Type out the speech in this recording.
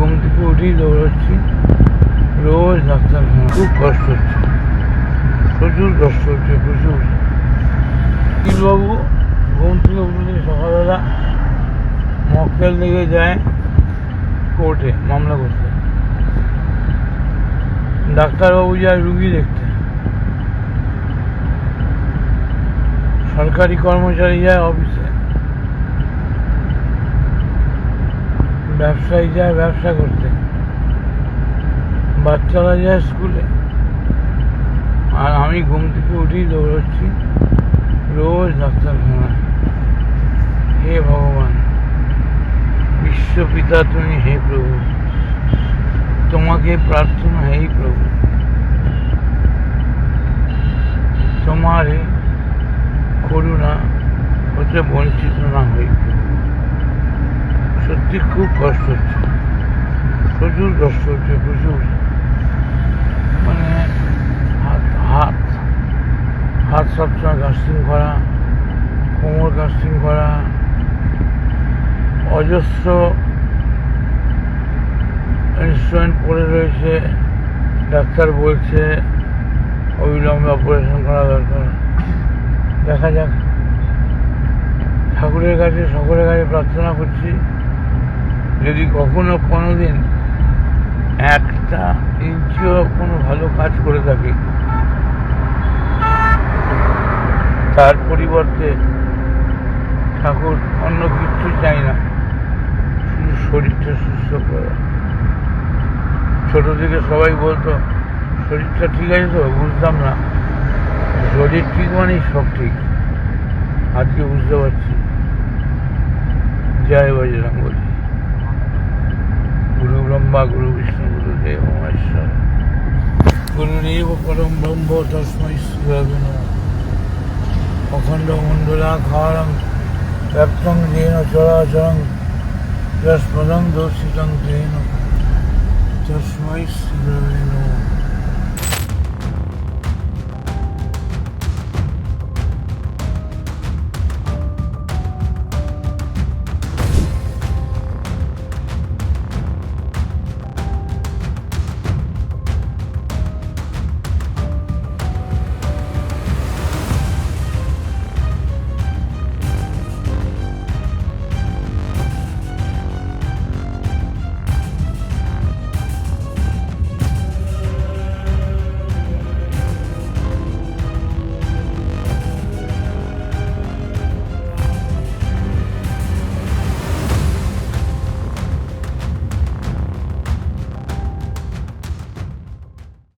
ঘুম থেকে উঠেই দৌড়াচ্ছি। রোজ ডাক্তারখানা খুব কষ্ট হচ্ছে। প্রচুর কষ্ট হচ্ছে, প্রচুর। উকিলবাবু, ঘুম থেকে উঠে সকালবেলা। মক্কেল দিকে যায় কোর্টে মামলা করতে। ডাক্তারবাবু যায় রুগী দেখতে। সরকারি কর্মচারী যায় অফিসে ব্যবসায়ী যায় ব্যবসা করতে। বাচ্চারা যায় স্কুলে আর আমি ঘুম থেকে উঠেই দৌড়াচ্ছি। রোজ ডাক্তারখানায় হে ভগবান, বিশ্বপিতা তুমি হে প্রভু। তোমাকে প্রার্থনা হে প্রভু। তোমার করুণা হতে বঞ্চিত না হই। সত্যি খুব কষ্ট হচ্ছে। প্রচুর কষ্ট হচ্ছে, প্রচুর। মানে হাত হাত হাত সবসময় কাস্টিং করা, কোমর কাস্টিং করা, অজস্র ইনস্ট্রুমেন্ট পড়ে রয়েছে, ডাক্তার বলছে, অবিলম্বে অপারেশন করা দরকার। দেখা যাক। ঠাকুরের কাছে, সকলের কাছে প্রার্থনা করছি। যদি কখনো কোনো দিন একটা ইঞ্চিও কোনো ভালো কাজ করে থাকি, তার পরিবর্তে ঠাকুর অন্য কিচ্ছু চাই না, শুধু শরীরটা সুস্থ করে। ছোট থেকে সবাই বলতো, শরীরটা ঠিক আছে তো? বুঝতাম না। শরীর ঠিক মানেই সব ঠিক। আজকে বুঝতে পারছি। জয় বজরং বলি। গুরু ব্রহ্মা গুরু বিষ্ণু গুরু দেব মহেশ্বর গুরুরেব পরম ব্রহ্ম তস্মৈ শ্রী অখণ্ড মণ্ডলাকারং ব্যক্তং যেন চরাচরং যস্পদং দর্শিতং তেন তস্মৈ শ্রী